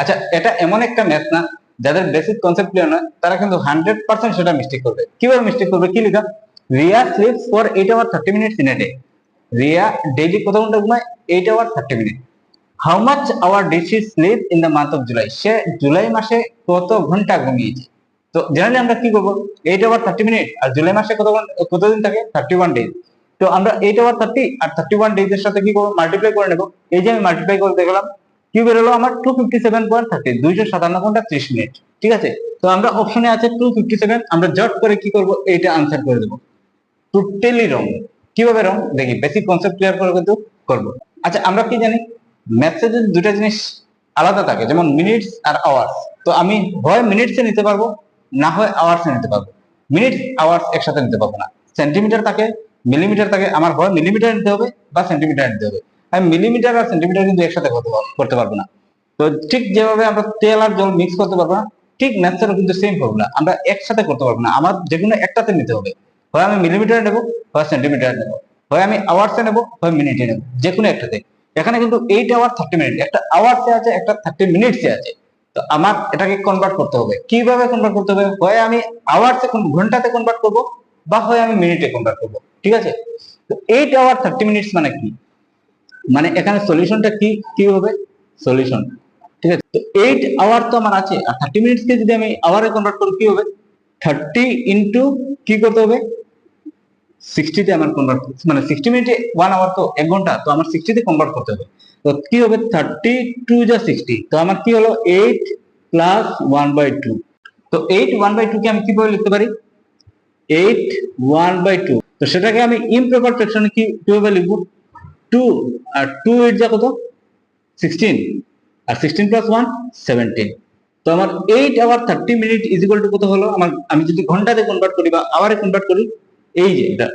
আচ্ছা এটা এমন একটা ম্যাথ না, যাদের বেসিক কনসেপ্ট ক্লিয়ার নয়, তারা কিন্তু হান্ড্রেড পার্সেন্ট সেটা মিস্টেক করবে। কীভাবে মিস্টেক করবে, কি লেখা? Riya sleeps for eight hour thirty minutes in a day Riya daily কত ঘণ্টা ঘুমায়? Eight hour thirty minute how much hour did she sleep in the month of July সে জুলাই মাসে কত ঘণ্টা ঘুমিয়েছে? তো জেনারেলি আমরা কি করব? এইট আওয়ার থার্টি মিনিট আর জুলাই মাসে কত কতদিন থাকে? থার্টি ওয়ান ডেজ তো আমরা এইট আওয়ার থার্টি আর থার্টি ওয়ান ডেজ এর সাথে কি করব? মাল্টিপ্লাই করে নেব। এই যে আমি মাল্টিপ্লাই করে দেখলাম কি বেরোলো আমার two fifty seven point thirty দুইশো সাতান্ন ঘণ্টা ত্রিশ মিনিট, ঠিক আছে? তো আমরা অপশনে আছে টু ফিফটি সেভেন আমরা জট করে কি করব? এইটা আনসার করে দেবো। টোটালি রং কীভাবে রং দেখি বেসিক কনসেপ্ট ক্লিয়ার করে কিন্তু করব। আচ্ছা আমরা কি জানি? ম্যাথসে যদি দুটা জিনিস আলাদা থাকে, যেমন মিনিটস আর আওয়ার্স তো আমি হয় মিনিটসে নিতে পারব, না হয় আওয়ার্সে নিতে পারব। মিনিট আওয়ার্স একসাথে নিতে পারব না। সেন্টিমিটার থাকে মিলিমিটার থাকে, আমার হয় মিলিমিটার নিতে হবে বা সেন্টিমিটার নিতে হবে। আমি মিলিমিটার আর সেন্টিমিটার কিন্তু একসাথে করতে পারব না। তো ঠিক যেভাবে আমরা তেল আর জল মিক্স করতে পারব না, ঠিক ম্যাথসেরও কিন্তু সেম ফর্মুলা আমরা একসাথে করতে পারব না। আমার যে কোনো একটাতে নিতে হবে। হয় আমি মিলিমিটার নেব, হয় সেন্টিমিটার নেব। হয় আমি আওয়ার্সে নেব, হয় মিনিটে নেব। যে কোনো একটাতে। এখানে কিন্তু এইট আওয়ার থার্টি মিনিট একটা আওয়ার্সে আছে, একটা থার্টি মিনিটসে আছে। তো আমার এটাকে কনভার্ট করতে হবে। কীভাবে কনভার্ট করতে হবে? হয় আমি আওয়ার্সে ঘন্টাতে কনভার্ট করব, বা হয় আমি মিনিটে কনভার্ট করব। ঠিক আছে? তো এইট আওয়ার থার্টি মিনিটস মানে কি? মানে এখানে সলিউশনটা কি কি হবে? সলিউশন ঠিক আছে? তো এইট আওয়ার তো আমার আছে, আর থার্টি মিনিটসকে যদি আমি আওয়ারে কনভার্ট করি, কি হবে? থার্টি ইন্টু কি করতে হবে? সিক্সটিতে আমার কনভার্ট মানে সিক্সটি মিনিটে ওয়ান আওয়ার তো এক ঘণ্টা, তো আমার সিক্সটিতে কনভার্ট করতে হবে। তো কি হবে? থার্টি টু যা সিক্সটি তো আমার কি হলো? Eight plus one by two তো এইট ওয়ান বাই টু কে আমি কীভাবে লিখতে পারি? এইট ওয়ান বাই টু তো সেটাকে আমি ইমপ্রপার ফ্র্যাকশনে কি, কীভাবে লিখব? টু আর টু এইট যা কত? সিক্সটিন আর সিক্সটিন প্লাস ওয়ান সেভেন্টিন তো আমার eight hour thirty minute is equal to কত হলো? আমার, আমি যদি ঘন্টাতে কনভার্ট করি বা আওয়ারে কনভার্ট করি, এই যে, এটা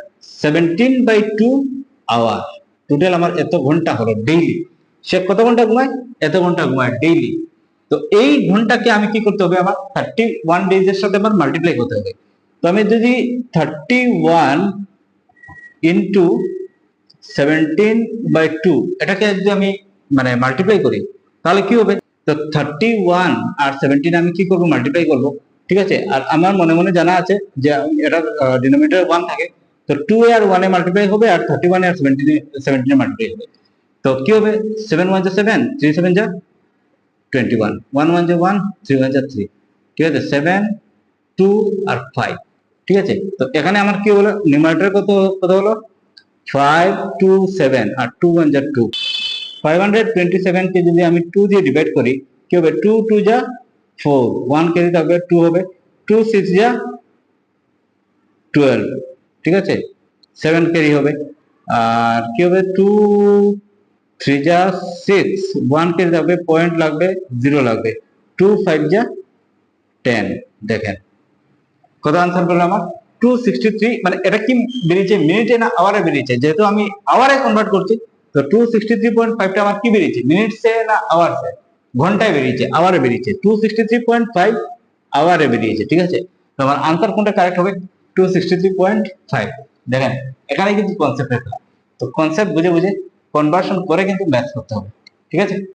seventeen by two hour total আমার এত ঘণ্টা হলো ডেইলি সে কত ঘণ্টা ঘুমায়? এত ঘণ্টা ঘুমায় ডেইলি তো এই ঘন্টাকে আমি কি করতে হবে? আমার থার্টি ওয়ান ডেজ এর সাথে আমার মাল্টিপ্লাই করতে হবে। তো আমি যদি thirty one into seventeen by two এটাকে যদি আমি মানে মাল্টিপ্লাই করি, তাহলে কি হবে? তো থার্টি ওয়ান আর সেভেন্টিন আমি কি করব? মাল্টিপ্লাই করব। ঠিক আছে? আর আমার মনে মনে জানা আছে যে এটা ডিনোমিনেটর ওয়ান থাকে। তো টু আর ওয়ানে মাল্টিপ্লাই হবে আর থার্টি ওয়ানে আর সেভেন্টিন সেভেন্টিনে মাল্টিপ্লাই হবে। তো কি হবে? সেভেন ওয়ান যা সেভেন থ্রি সেভেন যা টোয়েন্টি ওয়ান ওয়ান ওয়ান যা ওয়ান থ্রি ওয়ান যা থ্রি ঠিক আছে? সেভেন টু আর ফাইভ ঠিক আছে? তো এখানে আমার কি হলো? নিউমারেটর কত কত হলো? ফাইভ টু সেভেন আর টু ওয়ান যা টু ফাইভ হান্ড্রেড টোয়েন্টি সেভেনকে যদি আমি টু দিয়ে ডিভাইড করি, কি হবে? টু টু যা ফোর ওয়ান কে দিতে হবে টু হবে। টু সিক্স যা টুয়েলভ ঠিক আছে? সেভেন ক্যারি হবে। আর কি হবে? টু থ্রি যা সিক্স ওয়ান কে দিতে হবে পয়েন্ট লাগবে জিরো লাগবে। টু ফাইভ যা টেন দেখেন। কত আনসার করল আমার? টু সিক্সটি থ্রি মানে এটা বেরিয়েছে? মিনিটে না আওয়ারে বেরিয়েছে? যেহেতু আমি আওয়ারে কনভার্ট করছি, তো টু সিক্সটি থ্রি পয়েন্ট ফাইভটা আমার বেরিয়েছে? না ঘন্টায় বেরিয়েছে বেরিয়েছে। Two sixty three point five আওয়ারে বেরিয়েছে, ঠিক আছে? কোনটা কারেক্ট হবে? Two sixty three point five দেখেন, এখানে কিন্তু তো কনসেপ্ট বুঝে বুঝে কনভার্সন করে কিন্তু ম্যাথ করতে হবে, ঠিক আছে?